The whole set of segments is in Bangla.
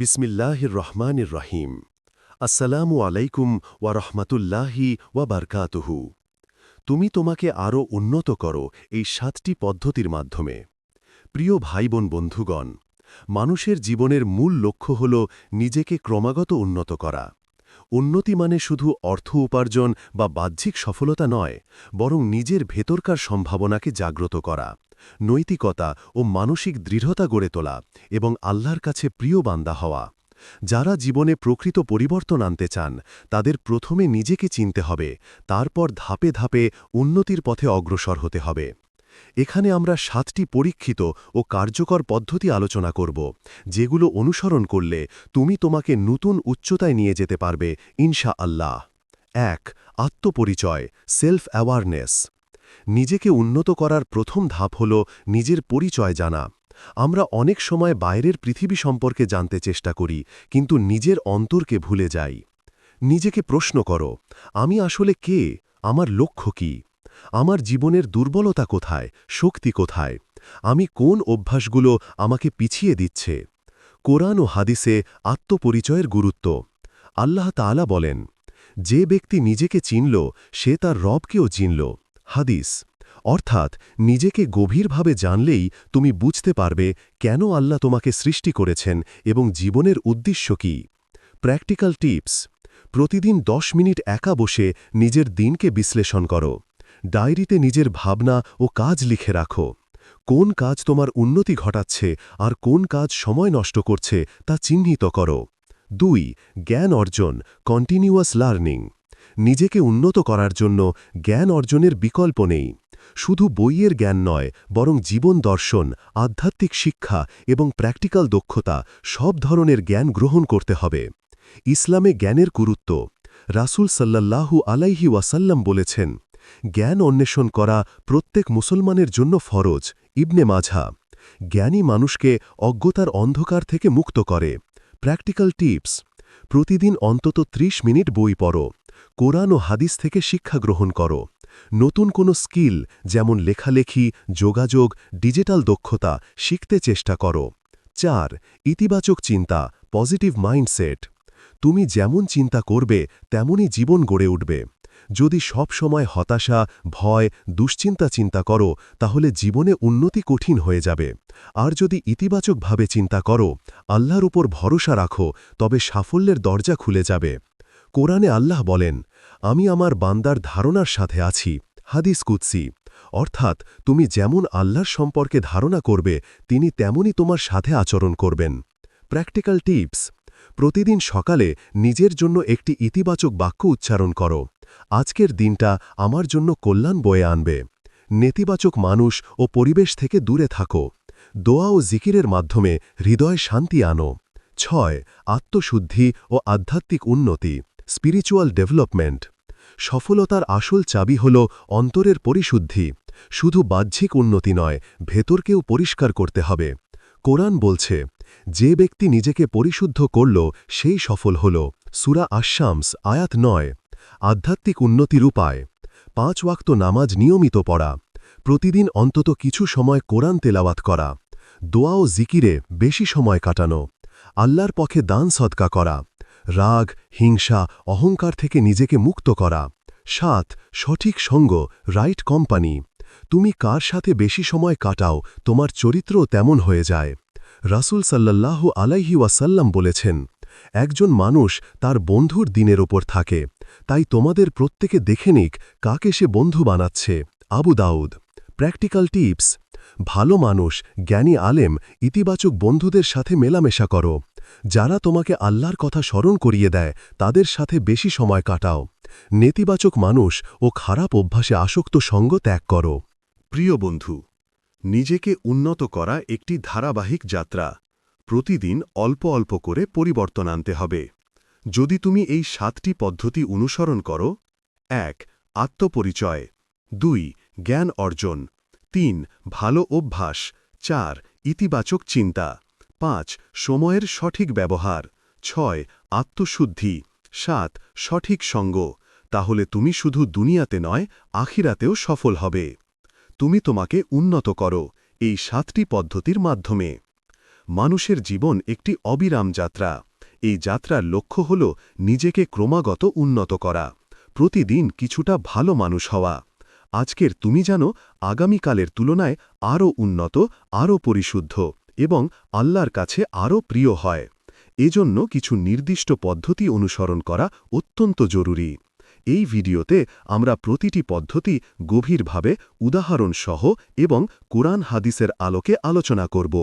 বিসমিল্লাহির রহমানির রহিম আসসালামু আলাইকুম ওয়া রহমাতুল্লাহি ওয়া বারকাতুহু। তুমি তোমাকে আরও উন্নত করো এই সাতটি পদ্ধতির মাধ্যমে। প্রিয় ভাইবোন বন্ধুগণ, মানুষের জীবনের মূল লক্ষ্য হল নিজেকে ক্রমাগত উন্নত করা। উন্নতি মানে শুধু অর্থ উপার্জন বা বাহ্যিক সফলতা নয়, বরং নিজের ভেতরকার সম্ভাবনাকে জাগ্রত করা। নৈতিকতা ও মানসিক দৃঢ়তা গড়ে তোলা এবং আল্লাহর কাছে প্রিয় বান্দা হওয়া। যারা জীবনে প্রকৃত পরিবর্তন আনতে চান, তাদের প্রথমে নিজেকে চিনতে হবে, তারপর ধাপে ধাপে উন্নতির পথে অগ্রসর হতে হবে। এখানে আমরা সাতটি পরীক্ষিত ও কার্যকর পদ্ধতি আলোচনা করব, যেগুলো অনুসরণ করলে তুমি তোমাকে নতুন উচ্চতায় নিয়ে যেতে পারবে ইনশা আল্লাহ এক, আত্মপরিচয় সেলফ অ্যাওয়ারনেস নিজেকে উন্নত করার প্রথম ধাপ হল নিজের পরিচয় জানা। আমরা অনেক সময় বাইরের পৃথিবী সম্পর্কে জানতে চেষ্টা করি, কিন্তু নিজের অন্তরকে ভুলে যাই। নিজেকে প্রশ্ন করো, আমি আসলে কে? আমার লক্ষ্য কি? আমার জীবনের দুর্বলতা কোথায়? শক্তি কোথায়? আমি কোন অভ্যাসগুলো আমাকে পিছিয়ে দিচ্ছে? কোরআন ও হাদিসে আত্মপরিচয়ের গুরুত্ব। আল্লাহ তাআলা বলেন, যে ব্যক্তি নিজেকে চিনল, সে তার রবকেও চিনল। হাদিস। অর্থাৎ, নিজেকে গভীরভাবে জানলেই তুমি বুঝতে পারবে কেন আল্লাহ তোমাকে সৃষ্টি করেছেন এবং জীবনের উদ্দেশ্য কি। প্র্যাকটিক্যাল টিপস প্রতিদিন দশ মিনিট একা বসে নিজের দিনকে বিশ্লেষণ করো। ডায়েরিতে নিজের ভাবনা ও কাজ লিখে রাখো। কোন কাজ তোমার উন্নতি ঘটাচ্ছে আর কোন কাজ সময় নষ্ট করছে তা চিহ্নিত করো। দুই, জ্ঞান অর্জন। কন্টিনিউয়াস লার্নিং নিজেকে উন্নত করার জন্য জ্ঞান অর্জনের বিকল্প নেই। শুধু বইয়ের জ্ঞান নয়, বরং জীবন দর্শন, আধ্যাত্মিক শিক্ষা এবং প্র্যাকটিক্যাল দক্ষতা সব ধরনের জ্ঞান গ্রহণ করতে হবে। ইসলামে জ্ঞানের গুরুত্ব। রাসুল সাল্লাল্লাহু আলাইহি ওয়াসাল্লাম বলেছেন, জ্ঞান অন্বেষণ করা প্রত্যেক মুসলমানের জন্য ফরজ। ইবনে মাঝা জ্ঞানী মানুষকে অজ্ঞতার অন্ধকার থেকে মুক্ত করে। প্র্যাকটিক্যাল টিপস, প্রতিদিন অন্তত ৩০ মিনিট বই পড়ো। কোরআন ও হাদিস থেকে শিক্ষা গ্রহণ করো। নতুন কোনো স্কিল, যেমন লেখালেখি, যোগাযোগ, ডিজিটাল দক্ষতা, শিখতে চেষ্টা করো। চার, ইতিবাচক চিন্তা, পজিটিভ মাইন্ডসেট। তুমি যেমন চিন্তা করবে, তেমনই জীবন গড়ে উঠবে। যদি সব সময় হতাশা, ভয়, দুশ্চিন্তা চিন্তা করো, তাহলে জীবনে উন্নতি কঠিন হয়ে যাবে। আর যদি ইতিবাচকভাবে চিন্তা করো, আল্লাহর উপর ভরসা রাখো, তবে সাফল্যের দরজা খুলে যাবে। কোরআনে আল্লাহ বলেন আমি আমার বান্দার ধারণার সাথে আছি, হাদিস কুৎসি অর্থাৎ তুমি যেমন আল্লাহর সম্পর্কে ধারণা করবে, তিনি তেমনই তোমার সাথে আচরণ করবেন। প্র্যাকটিক্যাল টিপস প্রতিদিন সকালে নিজের জন্য একটি ইতিবাচক বাক্য উচ্চারণ করো। আজকের দিনটা আমার জন্য কল্যাণ বয়ে আনবে। নেতিবাচক মানুষ ও পরিবেশ থেকে দূরে থাকো। দোয়া ও জিকিরের মাধ্যমে হৃদয় শান্তি আনো। ছয়, আত্মশুদ্ধি ও আধ্যাত্মিক উন্নতি। স্পিরিচুয়াল ডেভেলপমেন্ট সফলতার আসল চাবি হল অন্তরের পরিশুদ্ধি। শুধু বাহ্যিক উন্নতি নয়, ভেতরকেও পরিষ্কার করতে হবে। কোরআন বলছে, যে ব্যক্তি নিজেকে পরিশুদ্ধ করল, সেই সফল হল। সুরা আশামস আয়াত নয়, আধ্যাত্মিক উন্নতির উপায় পাঁচ ওয়াক্ত নামাজ নিয়মিত পড়া। প্রতিদিন অন্তত কিছু সময় কোরআন তেলাওয়াত করা। দোয়া ও জিকিরে বেশি সময় কাটানো। আল্লাহর পক্ষে দান সদকা করা। রাগ, হিংসা, অহংকার থেকে নিজেকে মুক্ত করা। সাত, সঠিক সঙ্গ রাইট কোম্পানি তুমি কার সাথে বেশি সময় কাটাও, তোমার চরিত্রও তেমন হয়ে যায়। রাসুল সাল্লাল্লাহু আলাইহি ওয়াসাল্লাম বলেছেন, একজন মানুষ তার বন্ধুর দিনের ওপর থাকে, তাই তোমাদের প্রত্যেকে দেখে নিক কাকে সে বন্ধু বানাচ্ছে। আবু দাউদ প্র্যাকটিক্যাল টিপস ভালো মানুষ, জ্ঞানী আলেম, ইতিবাচক বন্ধুদের সাথে মেলামেশা করো। যারা তোমাকে আল্লাহর কথা স্মরণ করিয়ে দেয়, তাদের সাথে বেশি সময় কাটাও। নেতিবাচক মানুষ ও খারাপ অভ্যাসে আসক্ত সঙ্গ ত্যাগ করো। প্রিয় বন্ধু, নিজেকে উন্নত করা একটি ধারাবাহিক যাত্রা। প্রতিদিন অল্প অল্প করে পরিবর্তন আনতে হবে। যদি তুমি এই সাতটি পদ্ধতি অনুসরণ করো, এক, আত্মপরিচয়, দুই, জ্ঞান অর্জন, তিন, ভালো অভ্যাস, চার, ইতিবাচক চিন্তা। পাঁচ, সময়ের সঠিক ব্যবহার। ছয়, আত্মশুদ্ধি। সাত, সঠিক সঙ্গ। তাহলে তুমি শুধু দুনিয়াতে নয়, আখিরাতেও সফল হবে। তুমি তোমাকে উন্নত করো, এই সাতটি পদ্ধতির মাধ্যমে। মানুষের জীবন একটি অবিরাম যাত্রা। এই যাত্রার লক্ষ্য হল নিজেকে ক্রমাগত উন্নত করা। প্রতিদিন কিছুটা ভালো মানুষ হওয়া। আজকের তুমি জানো, আগামীকালের তুলনায় আরও উন্নত, আরও পরিশুদ্ধ। এবং আল্লাহর কাছে আরও প্রিয় হয়। এজন্য কিছু নির্দিষ্ট পদ্ধতি অনুসরণ করা অত্যন্ত জরুরি। এই ভিডিওতে আমরা প্রতিটি পদ্ধতি গভীরভাবে, উদাহরণসহ এবং কোরআন হাদিসের আলোকে আলোচনা করব।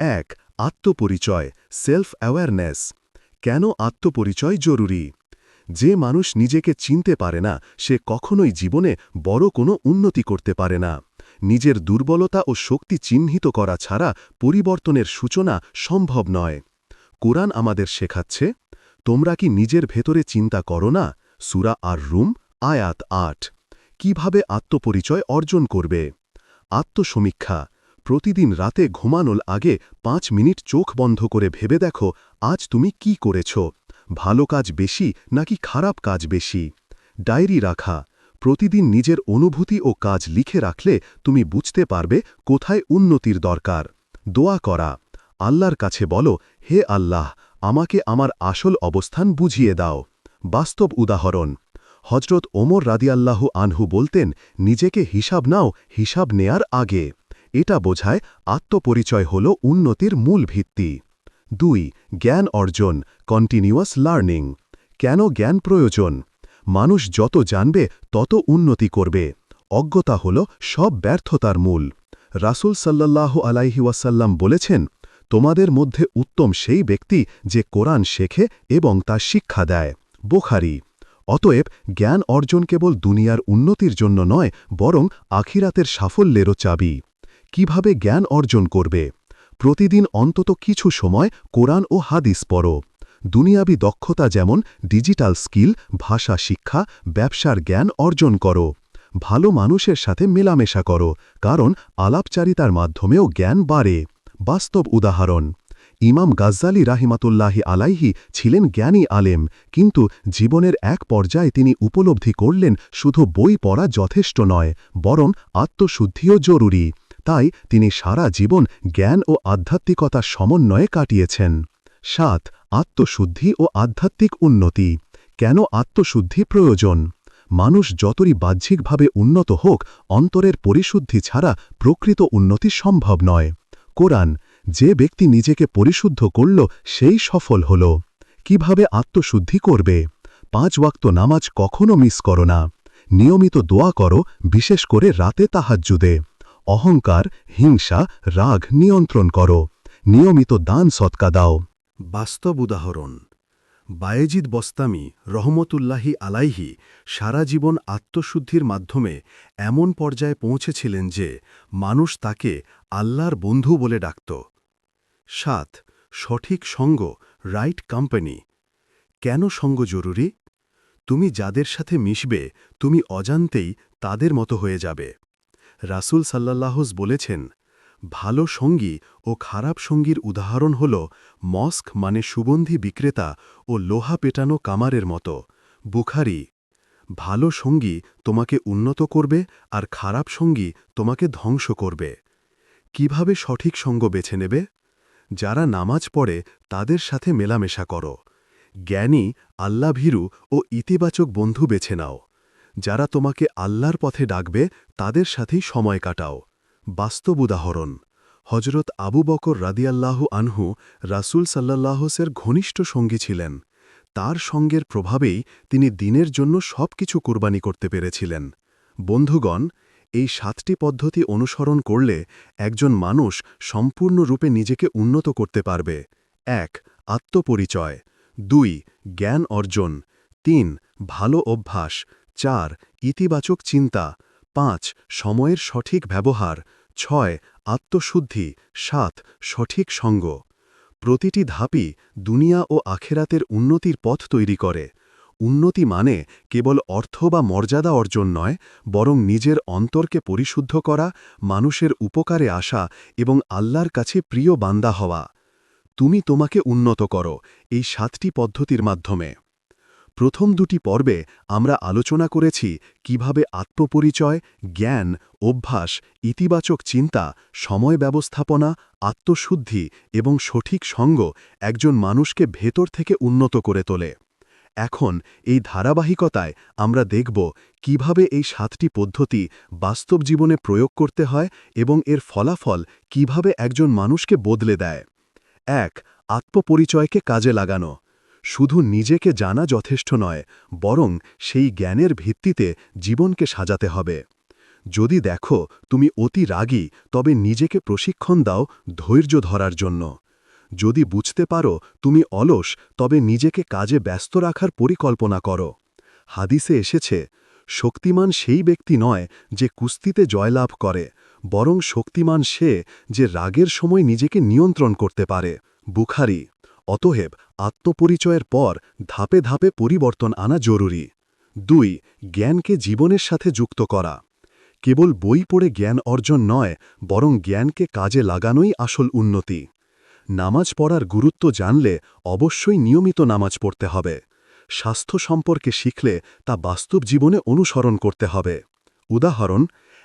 এক, আত্মপরিচয় সেলফ অ্যাওয়ারনেস কেন আত্মপরিচয় জরুরি? যে মানুষ নিজেকে চিনতে পারে না, সে কখনোই জীবনে বড় কোনো উন্নতি করতে পারে না। নিজের দুর্বলতা ও শক্তি চিহ্নিত করা ছাড়া পরিবর্তনের সূচনা সম্ভব নয়। কোরআন আমাদের শেখাচ্ছে, তোমরা কি নিজের ভেতরে চিন্তা করো না? সুরা আর রুম আয়াত আট। কীভাবে আত্মপরিচয় অর্জন করবে? আত্মসমীক্ষা। প্রতিদিন রাতে ঘুমানোর আগে পাঁচ মিনিট চোখ বন্ধ করে ভেবে দেখো, আজ তুমি কি করেছ? ভালো কাজ বেশি নাকি খারাপ কাজ বেশি? ডায়েরি রাখা। প্রতিদিন নিজের অনুভূতি ও কাজ লিখে রাখলে তুমি বুঝতে পারবে কোথায় উন্নতির দরকার। দোয়া করা। আল্লাহর কাছে বলো, হে আল্লাহ, আমাকে আমার আসল অবস্থান বুঝিয়ে দাও। বাস্তব উদাহরণ। হজরত ওমর রাদিয়াল্লাহু আনহু বলতেন, নিজেকে হিসাব নাও, হিসাব নেয়ার আগে। এটা বোঝায় আত্মপরিচয় হল উন্নতির মূল ভিত্তি। দুই, জ্ঞান অর্জন কন্টিনিউয়াস লার্নিং কেন জ্ঞান প্রয়োজন? মানুষ যত জানবে, তত উন্নতি করবে। অজ্ঞতা হল সব ব্যর্থতার মূল। রাসূল সাল্লাল্লাহু আলাইহি ওয়াসাল্লাম বলেছেন, তোমাদের মধ্যে উত্তম সেই ব্যক্তি যে কোরআন শেখে এবং তা শিক্ষা দেয়। বোখারি। অতএব জ্ঞান অর্জন কেবল দুনিয়ার উন্নতির জন্য নয়, বরং আখিরাতের সাফল্যেরও চাবি। কীভাবে জ্ঞান অর্জন করবে? প্রতিদিন অন্তত কিছু সময় কোরআন ও হাদিস পড়ো। দুনিয়াবি দক্ষতা যেমন ডিজিটাল স্কিল, ভাষা শিক্ষা, ব্যবসার জ্ঞান অর্জন করো। ভালো মানুষের সাথে মেলামেশা করো, কারণ আলাপচারিতার মাধ্যমেও জ্ঞান বাড়ে। বাস্তব উদাহরণ, ইমাম গাজ্জালি রাহিমাতুল্লাহি আলাইহি ছিলেন জ্ঞানী আলেম, কিন্তু জীবনের এক পর্যায়ে তিনি উপলব্ধি করলেন শুধু বই পড়া যথেষ্ট নয়, বরং আত্মশুদ্ধিও জরুরি। তাই তিনি সারা জীবন জ্ঞান ও আধ্যাত্মিকতার সমন্বয়ে কাটিয়েছেন। সাত, আত্মশুদ্ধি ও আধ্যাত্মিক উন্নতি। কেন আত্মশুদ্ধি প্রয়োজন? মানুষ যতই বাহ্যিকভাবে উন্নত হোক, অন্তরের পরিশুদ্ধি ছাড়া প্রকৃত উন্নতি সম্ভব নয়। কোরআন, যে ব্যক্তি নিজেকে পরিশুদ্ধ করল, সেই সফল হল। কীভাবে আত্মশুদ্ধি করবে? পাঁচ ওয়াক্ত নামাজ কখনো মিস করো না। নিয়মিত দোয়া করো, বিশেষ করে রাতে তাহাজ্জুদে। অহংকার, হিংসা, রাগ নিয়ন্ত্রণ করো। নিয়মিত দান সৎকা দাও। বাস্তব উদাহরণ। বায়েজিদ বস্তামি রহমতুল্লাহি আলাইহি সারা জীবন আত্মশুদ্ধির মাধ্যমে এমন পর্যায়ে পৌঁছেছিলেন যে মানুষ তাকে আল্লাহর বন্ধু বলে ডাকত। সাত, সঠিক সঙ্গ, রাইট কোম্পানি। কেন সঙ্গ জরুরি? তুমি যাদের সাথে মিশবে, তুমি অজান্তেই তাদের মতো হয়ে যাবে। রাসূল সাল্লাল্লাহস বলেছেন ভালো সঙ্গী ও খারাপ সঙ্গীর উদাহরণ হল মস্ক মানে সুগন্ধি বিক্রেতা ও লোহা পেটানো কামারের মতো। বুখারি, ভালো সঙ্গী তোমাকে উন্নত করবে আর খারাপ সঙ্গী তোমাকে ধ্বংস করবে। কীভাবে সঠিক সঙ্গ বেছে নেবে? যারা নামাজ পড়ে তাদের সাথে মেলামেশা করো। জ্ঞানী, আল্লাভীরু ও ইতিবাচক বন্ধু বেছে নাও। যারা তোমাকে আল্লাহর পথে ডাকবে তাদের সাথেই সময় কাটাও। বাস্তব উদাহরণ। হজরত আবু বকর রাদিয়াল্লাহু আনহু রাসূল সাল্লাল্লাহসের ঘনিষ্ঠ সঙ্গী ছিলেন। তার সঙ্গের প্রভাবেই তিনি দিনের জন্য সব কিছু কোরবানি করতে পেরেছিলেন। বন্ধুগণ, এই সাতটি পদ্ধতি অনুসরণ করলে একজন মানুষ সম্পূর্ণরূপে নিজেকে উন্নত করতে পারবে। এক, আত্মপরিচয়। দুই, জ্ঞান অর্জন। তিন, ভালো অভ্যাস। চার, ইতিবাচক চিন্তা। পাঁচ, সময়ের সঠিক ব্যবহার। ছয়, আত্মশুদ্ধি, সাত, সঠিক সঙ্গ। প্রতিটি ধাপই দুনিয়া ও আখেরাতের উন্নতির পথ তৈরি করে। উন্নতি মানে কেবল অর্থ বা মর্যাদা অর্জন নয়, বরং নিজের অন্তরকে পরিশুদ্ধ করা, মানুষের উপকারে আসা এবং আল্লাহর কাছে প্রিয় বান্দা হওয়া। তুমি তোমাকে উন্নত করো, এই সাতটি পদ্ধতির মাধ্যমে। প্রথম দুটি পর্বে আমরা আলোচনা করেছি কীভাবে আত্মপরিচয়, জ্ঞান, অভ্যাস, ইতিবাচক চিন্তা, সময় ব্যবস্থাপনা, আত্মশুদ্ধি এবং সঠিক সঙ্গ একজন মানুষকে ভেতর থেকে উন্নত করে তোলে। এখন এই ধারাবাহিকতায় আমরা দেখব কীভাবে এই সাতটি পদ্ধতি বাস্তব জীবনে প্রয়োগ করতে হয় এবং এর ফলাফল কীভাবে একজন মানুষকে বদলে দেয়। এক, আত্মপরিচয়কে কাজে লাগানো। শুধু নিজেকে জানা যথেষ্ট নয়, বরং সেই জ্ঞানের ভিত্তিতে জীবনকে সাজাতে হবে। যদি দেখো, তুমি অতি রাগী, তবে নিজেকে প্রশিক্ষণ দাও ধৈর্য ধরার জন্য। যদি বুঝতে পারো, তুমি অলস, তবে নিজেকে কাজে ব্যস্ত রাখার পরিকল্পনা করো। হাদিসে এসেছে, শক্তিমান সেই ব্যক্তি নয় যে কুস্তিতে জয়লাভ করে, বরং শক্তিমান সে যে রাগের সময় নিজেকে নিয়ন্ত্রণ করতে পারে। বুখারি অতএব আত্মপরিচয়ের পর ধাপে ধাপে পরিবর্তন আনা জরুরি। দুই, জ্ঞানকে জীবনের সাথে যুক্ত করা। কেবল বই পড়ে জ্ঞান অর্জন নয়, বরং জ্ঞানকে কাজে লাগানোই আসল উন্নতি। নামাজ পড়ার গুরুত্ব জানলে অবশ্যই নিয়মিত নামাজ পড়তে হবে। স্বাস্থ্য সম্পর্কে শিখলে তা বাস্তব জীবনে অনুসরণ করতে হবে। উদাহরণ,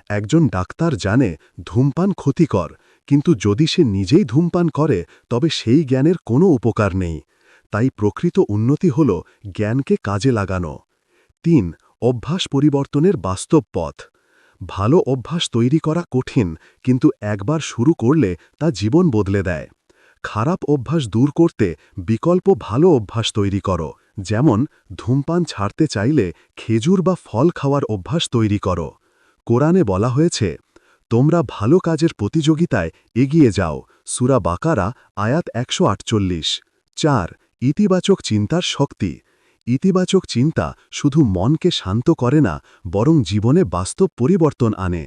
একজন ডাক্তার জানে ধূমপান ক্ষতিকর কিন্তু যদি সে নিজেই ধূমপান করে, তবে সেই জ্ঞানের কোনো উপকার নেই। তাই প্রকৃত উন্নতি হল জ্ঞানকে কাজে লাগানো। তিন, অভ্যাস পরিবর্তনের বাস্তব পথ। ভালো অভ্যাস তৈরি করা কঠিন, কিন্তু একবার শুরু করলে তা জীবন বদলে দেয়। খারাপ অভ্যাস দূর করতে বিকল্প ভালো অভ্যাস তৈরি করো, যেমন ধূমপান ছাড়তে চাইলে খেজুর বা ফল খাওয়ার অভ্যাস তৈরি করো। কোরআনে বলা হয়েছে তোমরা ভালো কাজের প্রতিযোগিতায় এগিয়ে যাও। সুরা বাকারা, আয়াত একশো আটচল্লিশ। চার, ইতিবাচক চিন্তার শক্তি। ইতিবাচক চিন্তা শুধু মনকে শান্ত করে না, বরং জীবনে বাস্তব পরিবর্তন আনে।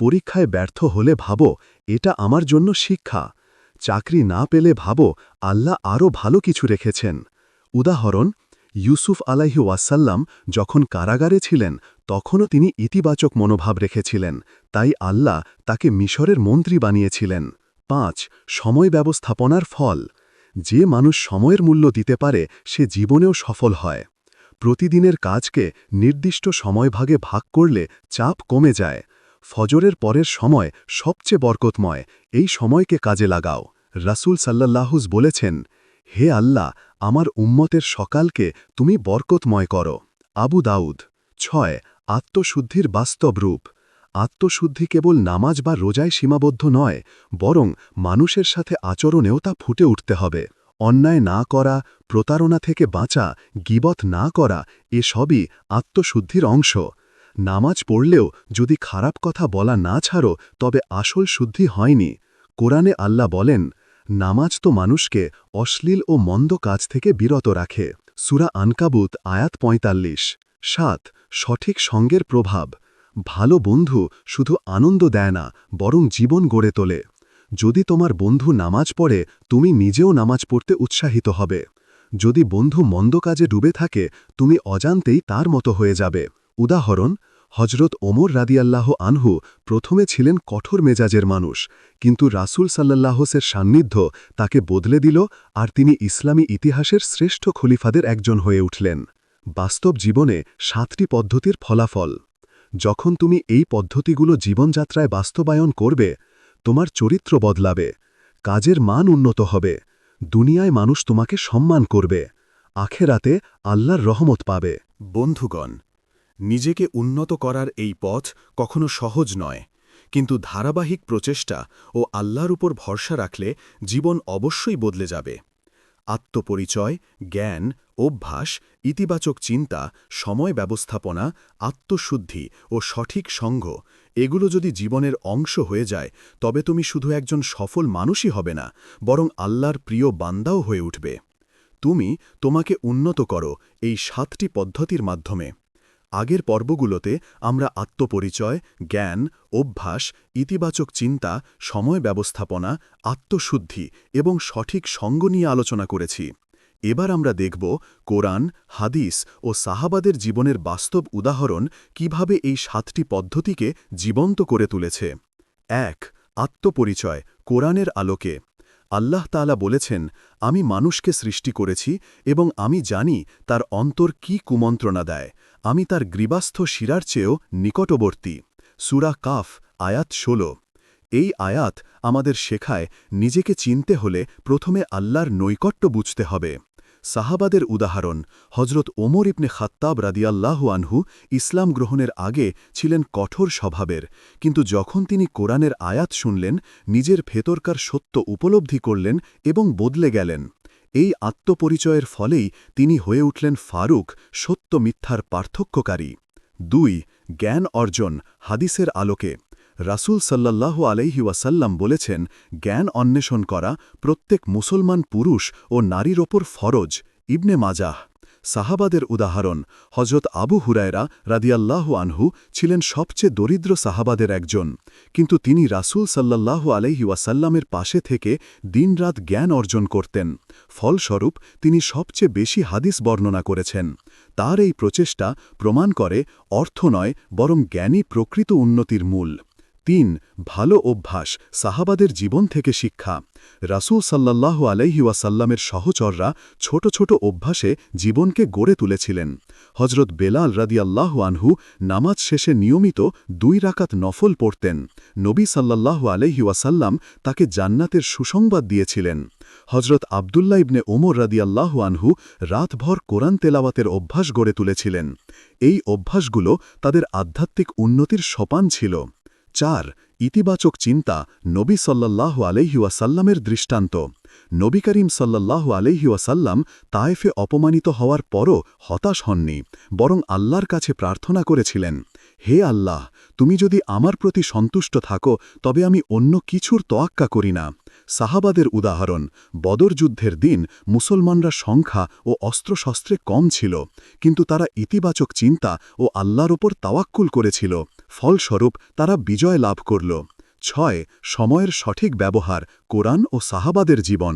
পরীক্ষায় ব্যর্থ হলে ভাবো, এটা আমার জন্য শিক্ষা। চাকরি না পেলে ভাবো, আল্লাহ আরও ভালো কিছু রেখেছেন। উদাহরণ, ইউসুফ আলাইহি ওয়াসাল্লাম যখন কারাগারে ছিলেন তখনও তিনি ইতিবাচক মনোভাব রেখেছিলেন, তাই আল্লাহ তাকে মিশরের মন্ত্রী বানিয়েছিলেন। পাঁচ, সময় ব্যবস্থাপনার ফল। যে মানুষ সময়ের মূল্য দিতে পারে, সে জীবনেও সফল হয়। প্রতিদিনের কাজকে নির্দিষ্ট সময়ভাগে ভাগ করলে চাপ কমে যায়। ফজরের পরের সময় সবচেয়ে বরকতময়, এই সময়কে কাজে লাগাও। রাসুল সাল্লাল্লাহুস বলেছেন, হে আল্লাহ, আমার উম্মতের সকালকে তুমি বরকতময় করো। আবু দাউদ। ছয় আত্মশুদ্ধির বাস্তব রূপ। আত্মশুদ্ধি কেবল নামাজ বা রোজায় সীমাবদ্ধ নয়, বরং মানুষের সাথে আচরণেও তা ফুটে উঠতে হবে। অন্যায় না করা, প্রতারণা থেকে বাঁচা, গিবত না করা এসবই আত্মশুদ্ধির অংশ। নামাজ পড়লেও যদি খারাপ কথা বলা না ছাড়ো, তবে আসল শুদ্ধি হয়নি। কোরআনে আল্লাহ বলেন, নামাজ তো মানুষকে অশ্লীল ও মন্দ কাজ থেকে বিরত রাখে। সুরা আনকাবুত, আয়াত পঁয়তাল্লিশ। সাত, সঠিক সঙ্গের প্রভাব। ভালো বন্ধু শুধু আনন্দ দেয় না, বরং জীবন গড়ে তোলে। যদি তোমার বন্ধু নামাজ পড়ে, তুমি নিজেও নামাজ পড়তে উৎসাহিত হবে। যদি বন্ধু মন্দ কাজে ডুবে থাকে, তুমি অজান্তেই তার মতো হয়ে যাবে। উদাহরণ হজরত ওমর রাদিয়াল্লাহ আনহু প্রথমে ছিলেন কঠোর মেজাজের মানুষ, কিন্তু রাসুল সাল্লাল্লাহসের সান্নিধ্য তাকে বদলে দিল আর তিনি ইসলামী ইতিহাসের শ্রেষ্ঠ খলিফাদের একজন হয়ে উঠলেন। বাস্তব জীবনে সাতটি পদ্ধতির ফলাফল। যখন তুমি এই পদ্ধতিগুলো জীবনযাত্রায় বাস্তবায়ন করবে, তোমার চরিত্র বদলাবে, কাজের মান উন্নত হবে, দুনিয়ায় মানুষ তোমাকে সম্মান করবে, আখেরাতে আল্লাহর রহমত পাবে। বন্ধুগণ, নিজেকে উন্নত করার এই পথ কখনো সহজ নয়, কিন্তু ধারাবাহিক প্রচেষ্টা ও আল্লাহর উপর ভরসা রাখলে জীবন অবশ্যই বদলে যাবে। আত্মপরিচয়, জ্ঞান অভ্যাস, ইতিবাচক চিন্তা, সময় ব্যবস্থাপনা, আত্মশুদ্ধি ও সঠিক সঙ্গ, এগুলো যদি জীবনের অংশ হয়ে যায়, তবে তুমি শুধু একজন সফল মানুষই হবে না, বরং আল্লাহর প্রিয় বান্দাও হয়ে উঠবে। তুমি তোমাকে উন্নত করো এই সাতটি পদ্ধতির মাধ্যমে। আগের পর্বগুলোতে আমরা আত্মপরিচয়, জ্ঞান, অভ্যাস, ইতিবাচক চিন্তা, সময় ব্যবস্থাপনা, আত্মশুদ্ধি এবং সঠিক সঙ্গ নিয়ে আলোচনা করেছি। এবার আমরা দেখব কোরআন, হাদিস ও সাহাবাদের জীবনের বাস্তব উদাহরণ কীভাবে এই সাতটি পদ্ধতিকে জীবন্ত করে তুলেছে। এক, আত্মপরিচয়, কোরআনের আলোকে। আল্লাহ তাআলা বলেছেন, আমি মানুষকে সৃষ্টি করেছি এবং আমি জানি তার অন্তর কি কুমন্ত্রণা দেয়। আমি তার গ্রীবাস্থ শিরার চেয়েও নিকটবর্তী। সুরা কাফ, আয়াত ১৬ এই আয়াত আমাদের শেখায় নিজেকে চিনতে হলে প্রথমে আল্লাহর নৈকট্য বুঝতে হবে। সাহাবাদের উদাহরণ হজরত ওমর ইবনে খাত্তাব রাদিয়াল্লাহু আনহু ইসলাম গ্রহণের আগে ছিলেন কঠোর স্বভাবের, কিন্তু যখন তিনি কোরআনের আয়াত শুনলেন, নিজের ভেতরকার সত্য উপলব্ধি করলেন এবং বদলে গেলেন। এই আত্মপরিচয়ের ফলেই তিনি হয়ে উঠলেন ফারুক, সত্য মিথ্যার পার্থক্যকারী। দুই, জ্ঞান অর্জন, হাদিসের আলোকে। রাসূল সাল্লাল্লাহু আলাইহি ওয়াসাল্লাম বলেছেন, জ্ঞান অন্বেষণ করা প্রত্যেক মুসলমান পুরুষ ও নারীর ওপর ফরজ। ইবনে মাজাহ, সাহাবাদের উদাহরণ হজরত আবু হুরায়রা রাদিয়াল্লাহু আনহু ছিলেন সবচেয়ে দরিদ্র সাহাবাদের একজন। কিন্তু তিনি রাসূল সাল্লাল্লাহু আলাইহি ওয়াসাল্লামের পাশে থেকে দিনরাত জ্ঞান অর্জন করতেন। ফলস্বরূপ, তিনি সবচেয়ে বেশি হাদিস বর্ণনা করেছেন। তার এই প্রচেষ্টা প্রমাণ করে অর্থ নয়, বরং জ্ঞানী প্রকৃত উন্নতির মূল। তিন, ভালো অভ্যাস, সাহাবাদের জীবন থেকে শিক্ষা। রাসূল সাল্লাল্লাহু আলাইহি ওয়াসাল্লামের সহচররা ছোট ছোট অভ্যাসে জীবনকে গড়ে তুলেছিলেন। হজরত বেলাল রাদিয়াল্লাহু আনহু নামাজ শেষে নিয়মিত দুই রাকাত নফল পড়তেন। নবী সাল্লাল্লাহু আলাইহি ওয়াসাল্লাম তাকে জান্নাতের সুসংবাদ দিয়েছিলেন। হজরত আবদুল্লাহ ইবনে ওমর রাদিয়াল্লাহু আনহু রাতভর কোরআন তেলাওয়াতের অভ্যাস গড়ে তুলেছিলেন। এই অভ্যাসগুলো তাদের আধ্যাত্মিক উন্নতির সোপান ছিল। চার ইতিবাচক চিন্তা নবী সাল্লাল্লাহু আলহিউসাল্লামের দৃষ্টান্ত। নবী করিম সাল্লাল্লাহু আলহিউসাল্লাম তায়েফে অপমানিত হওয়ার পরও হতাশ হননি, বরং আল্লাহর কাছে প্রার্থনা করেছিলেন, হে আল্লাহ, তুমি যদি আমার প্রতি সন্তুষ্ট থাকো, তবে আমি অন্য কিছুর তোয়াক্কা করি না। সাহাবাদের উদাহরণ, বদর যুদ্ধের দিন মুসলমানরা সংখ্যা ও অস্ত্রশস্ত্রে কম ছিল, কিন্তু তারা ইতিবাচক চিন্তা ও আল্লাহর ওপর তাওয়াক্কুল করেছিল। ফলস্বরূপ তারা বিজয় লাভ করল। ছয়, সময়ের সঠিক ব্যবহার, কোরআন ও সাহাবাদের জীবন।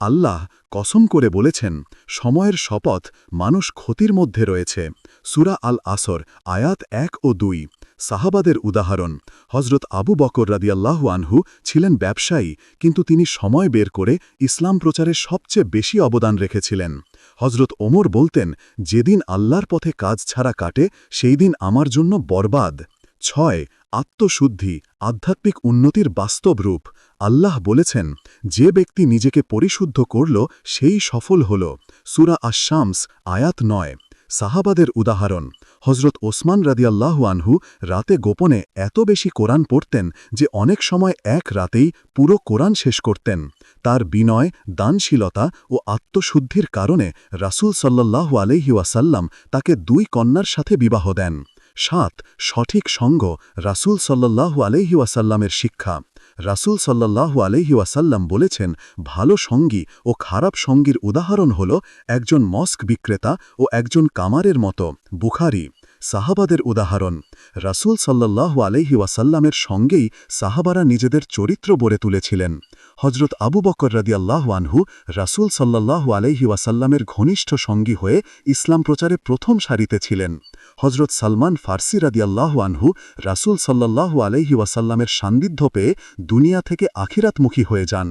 আল্লাহ কসম করে বলেছেন, সময়ের শপথ মানুষ ক্ষতির মধ্যে রয়েছে। সুরা আল আসর আয়াত এক ও দুই। সাহাবাদের উদাহরণ হজরত আবু বকর রাদিয়াল্লাহু আনহু ছিলেন ব্যবসায়ী, কিন্তু তিনি সময় বের করে ইসলাম প্রচারে সবচেয়ে বেশি অবদান রেখেছিলেন। হজরত ওমর বলতেন, যেদিন আল্লাহর পথে কাজ ছাড়া কাটে সেই দিন আমার জন্য বরবাদ। ছয়, আত্মশুদ্ধি, আধ্যাত্মিক উন্নতির বাস্তব রূপ। আল্লাহ বলেছেন, যে ব্যক্তি নিজেকে পরিশুদ্ধ করল, সেই সফল হল। সুরা আশামস আয়াত নয়। সাহাবাদের উদাহরণ হজরত ওসমান রাদিয়াল্লাহু আনহু রাতে গোপনে এত বেশি কোরআন পড়তেন যে অনেক সময় এক রাতেই পুরো কোরআন শেষ করতেন। তার বিনয়, দানশীলতা ও আত্মশুদ্ধির কারণে রাসূল সাল্লাল্লাহু আলহি ওয়াসাল্লাম তাকে দুই কন্যার সাথে বিবাহ দেন। সাত, সঠিক সঙ্গ, রাসূল সাল্লাল্লাহু আলহি ওয়াসাল্লামের শিক্ষা। রাসূল সাল্লাল্লাহু আলহি ওয়াসাল্লাম বলেছেন, ভালো সঙ্গী ও খারাপ সঙ্গীর উদাহরণ হল একজন মস্ক বিক্রেতা ও একজন কামারের মতো। বুখারি, সাহাবাদের উদাহরণ, রাসূল সাল্লাল্লাহু আলহি ওয়াসাল্লামের সঙ্গেই সাহাবারা নিজেদের চরিত্র গড়ে তুলেছিলেন। হজরত আবু বকর রাদিয়াল্লাহু আনহু রাসূল সাল্লাল্লাহু আলহি ওয়াসাল্লামের ঘনিষ্ঠ সঙ্গী হয়ে ইসলাম প্রচারে প্রথম সারিতে ছিলেন। হজরত সালমান ফার্সি রাদিয়াল্লাহু আনহু রাসূল সাল্লাল্লাহু আলহি ওয়াসাল্লামের সান্নিধ্য পেয়ে দুনিয়া থেকে আখিরাতমুখী হয়ে যান।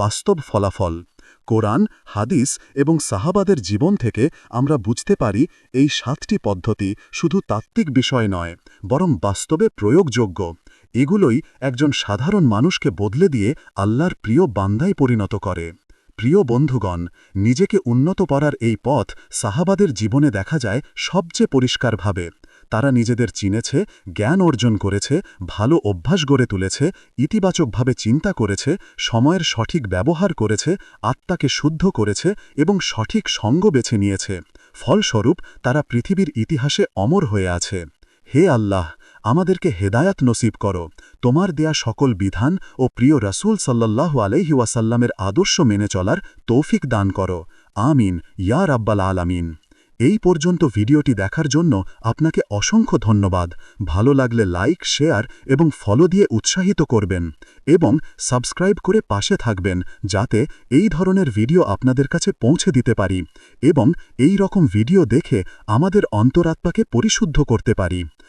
বাস্তব ফলাফল, কোরআন, হাদিস এবং সাহাবাদের জীবন থেকে আমরা বুঝতে পারি এই সাতটি পদ্ধতি শুধু তাত্ত্বিক বিষয় নয়, বরং বাস্তবে প্রয়োগযোগ্য। এগুলোই একজন সাধারণ মানুষকে বদলে দিয়ে আল্লাহর প্রিয় বান্দায় পরিণত করে। প্রিয় বন্ধুগণ, নিজেকে উন্নত করার এই পথ সাহাবাদের জীবনে দেখা যায় সবচেয়ে পরিষ্কারভাবে। তারা নিজেদের চিনেছে, জ্ঞান অর্জন করেছে, ভালো অভ্যাস গড়ে তুলেছে, ইতিবাচকভাবে চিন্তা করেছে, সময়ের সঠিক ব্যবহার করেছে, আত্মাকে শুদ্ধ করেছে এবং সঠিক সঙ্গ বেছে নিয়েছে। ফলস্বরূপ, তারা পৃথিবীর ইতিহাসে অমর হয়ে আছে। হে আল্লাহ আমাদেরকে হেদায়াত নসিব করো। তোমার দেয়া সকল বিধান ও প্রিয় রাসূল সাল্লাল্লাহু আলাইহি ওয়াসাল্লামের আদর্শ মেনে চলার তৌফিক দান করো। আমিন। ইয়া রাব্বাল আলামিন। এই পর্যন্ত ভিডিওটি দেখার জন্য আপনাকে অসংখ্য ধন্যবাদ। ভালো লাগলে লাইক, শেয়ার এবং ফলো দিয়ে উৎসাহিত করবেন এবং সাবস্ক্রাইব করে পাশে থাকবেন যাতে এই ধরনের ভিডিও আপনাদের কাছে পৌঁছে দিতে পারি এবং এই রকম ভিডিও দেখে আমাদের অন্তরাত্মাকে পরিশুদ্ধ করতে পারি।